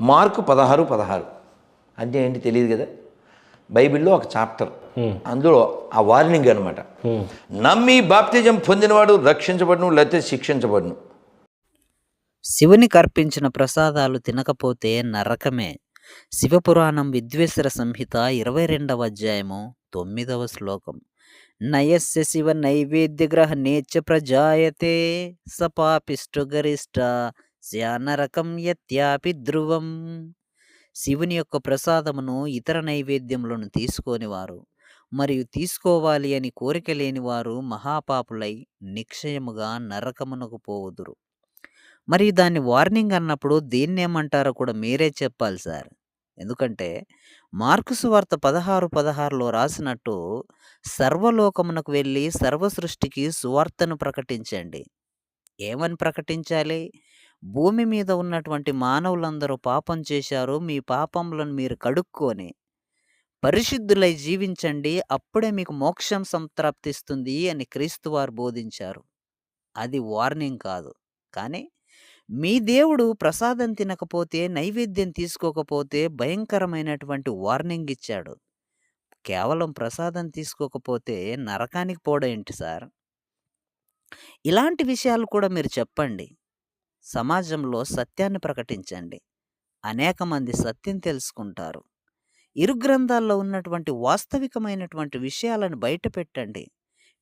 Mark పదహారు పదహారు. అంటే ఏంటి తెలియదు కదా? బైబిల్లో ఒక చాప్టర్. అందులో ఆ వార్నింగ్ అనమాట. నమ్మి బాప్తిజం పొందినవాడు రక్షించబడును లేకపోతే శిక్షించబడును. శివునికి అర్పించిన ప్రసాదాలు తినకపోతే నరకమే. శివపురాణం విద్వేశ్వర సంహిత ఇరవై రెండవ అధ్యాయము తొమ్మిదవ శ్లోకం. నయస్య శివ నైవేద్య గ్రహణేచ్చ ప్రజాయతే సపాపిష్టు గరిష్ట నరకం యత్యాపి ధ్రువం. శివుని యొక్క ప్రసాదమును ఇతర నైవేద్యములను తీసుకొని వారు మరియు తీసుకోవాలి అని కోరిక లేని వారు మహాపాపులై నిక్షయముగా నరకమునకు పోవుదురు. మరియు దాన్ని వార్నింగ్ అన్నప్పుడు దేన్నేమంటారో కూడా మీరే చెప్పాలి సార్. ఎందుకంటే మార్కు వార్త పదహారు పదహారులో రాసినట్టు సర్వలోకమునకు వెళ్ళి సర్వసృష్టికి సువార్తను ప్రకటించండి. ఏమని ప్రకటించాలి? భూమి మీద ఉన్నటువంటి మానవులందరూ పాపం చేశారు మీ పాపములను మీరు కడుక్కొని పరిశుద్ధులై జీవించండి అప్పుడే మీకు మోక్షం సంప్రాప్తిస్తుంది అని క్రీస్తు వారు బోధించారు. అది వార్నింగ్ కాదు. కానీ మీ దేవుడు ప్రసాదం తినకపోతే నైవేద్యం తీసుకోకపోతే భయంకరమైనటువంటి వార్నింగ్ ఇచ్చాడు. కేవలం ప్రసాదం తీసుకోకపోతే నరకానికి పోవడం ఏంటి సార్? ఇలాంటి విషయాలు కూడా మీరు చెప్పండి. సమాజంలో సత్యాన్ని ప్రకటించండి. అనేక మంది సత్యం తెలుసుకుంటారు. ఇరు గ్రంథాల్లో ఉన్నటువంటి వాస్తవికమైనటువంటి విషయాలను బయటపెట్టండి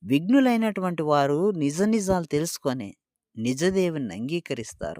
విఘ్నులైనటువంటి వారు నిజ నిజాలు తెలుసుకొని నిజదేవిని అంగీకరిస్తారు.